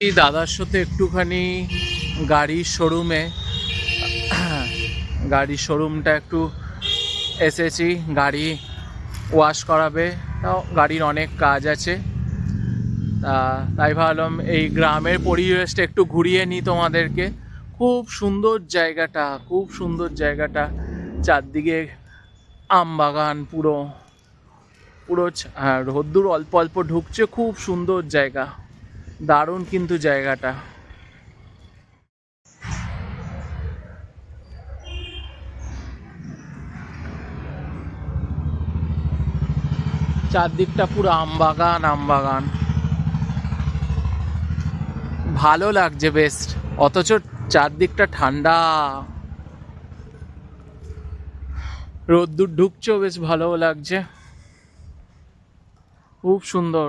দাদার সাথে একটুখানি গাড়ির শোরুমে গাড়ির শোরুমটা একটু এসেছি গাড়ি ওয়াশ করাবে তাও গাড়ির অনেক কাজ আছে। তা তাই ভাবলাম এই গ্রামের পরিবেশটা একটু ঘুরিয়ে নিই তোমাদেরকে। খুব সুন্দর জায়গাটা খুব সুন্দর জায়গাটা। চারদিকে আম বাগান পুরো পুরো হ্যাঁ, রোদ্দুর অল্প অল্প ঢুকছে খুব সুন্দর জায়গা। দারুণ কিন্তু জায়গাটা। চারদিকটা পুরো আম বাগান আম বাগান ভালো লাগছে বেশ, অথচ চারদিকটা ঠান্ডা। রোদ্দুর ঢুকছেও বেশ ভালো লাগছে। খুব সুন্দর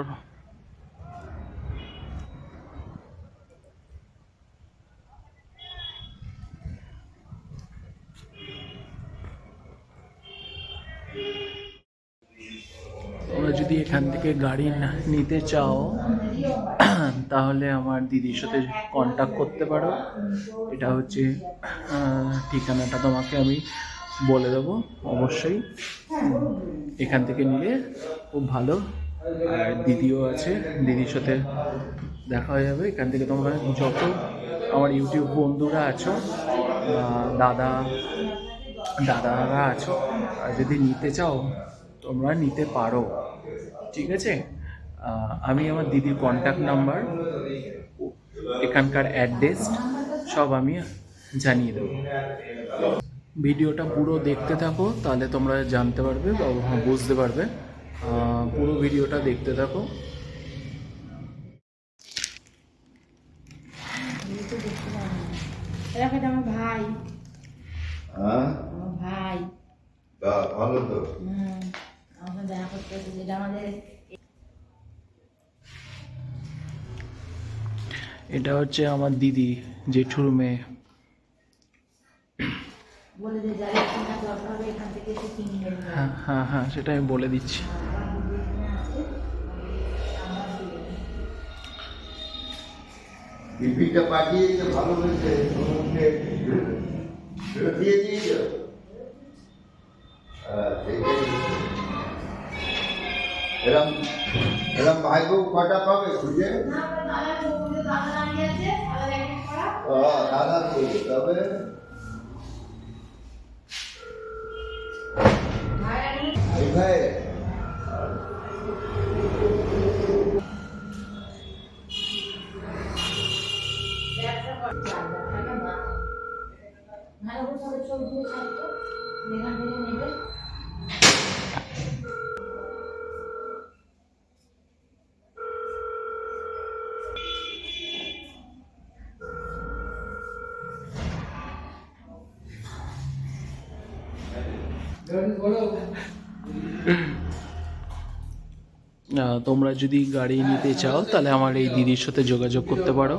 তোমরা যদি এখান থেকে গাড়ি নিতে চাও, তাহলে আমার দিদির সাথে কন্ট্যাক্ট করতে পারো। এটা হচ্ছে ঠিকানাটা তোমাকে আমি বলে দেবো, অবশ্যই। এখান থেকে নিলে খুব ভালো। আর দিদিও আছে, দিদির সাথে দেখা হয়ে যাবে। এখান থেকে তোমরা যত আমার ইউটিউব বন্ধুরা আছো দাদা, দাদারা আছো, আর যদি নিতে চাও, তোমরা নিতে পারো। ঠিক আছে? আমি আমার দিদির কন্ট্যাক্ট নাম্বার এখানকার অ্যাড্রেস সব আমি জানিয়ে দেবো। ভিডিওটা পুরো দেখতে থাকো তাহলে তোমরা জানতে পারবে বা বুঝতে পারবে। পুরো ভিডিওটা দেখতে থাকো। আমার ভাই। হ্যাঁ? ভাই। ভালো তো। দেখা করতে আমাদের এটা হচ্ছে আমার দিদি জেঠুর মেয়ে। হ্যাঁ হ্যাঁ হ্যাঁ সেটা আমি বলে দিচ্ছি। পাঠিয়েছে ভালো হয়েছে দিয়ে দিয়েছ। হ্যাঁ, সেটাই। এরম এরম ভাই বউ কটা পাবে? খুঁজে? দাদা বলবে তবে ভাই ভালো করে সবাই তুলে ছাড়তো তোমরা যদি গাড়ি নিতে চাও তাহলে আমার এই দিদির সাথে যোগাযোগ করতে পারো।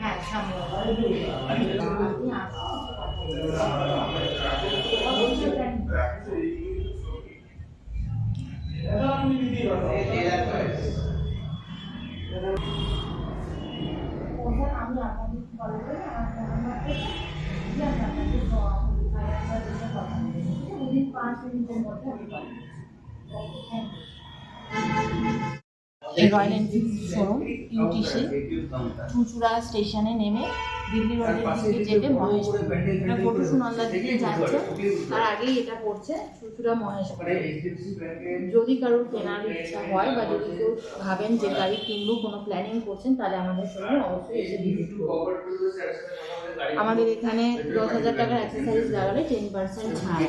হ্যাঁ সামনে আমি আপনাদের কল করে আমার পাঁচ মিনিটের মধ্যে আমি পাঠাবো Royal Enfield showroom UTC Chuchura স্টেশনে নেমে দিল্লি রোডের দিকে যেতে মহেশপুর এটা টোটো সুনন্দার দিকে যাচ্ছে। তার আগেই এটা পড়ছে চুঁচুড়া মহেশপুর যদি কারোর কেনার ইচ্ছা হয় বা যদি কেউ ভাবেন যে গাড়ি কিনবো কোনো প্ল্যানিং করছেন তাহলে আমাদের সঙ্গে অবশ্যই এসে ভিজিট আমাদের এখানে দশ হাজার টাকার অ্যাক্সেসরিজ লাগালে টেন পার্সেন্ট ছাড়।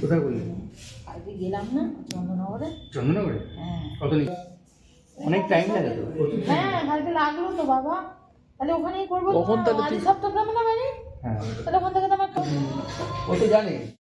কোথায় বললি? কালকে গেলাম না চন্দননগরে। চন্দননগরে? হ্যাঁ। কত নি অনেক টাইম লাগে তো হ্যাঁ কালকে লাগল তো বাবা। তাহলে ওখানেই করব কখন তাহলে সপ্তাহ গ্রামে না বাড়ি হ্যাঁ। তাহলে ওখান থেকে তো আমার ও তো জানে।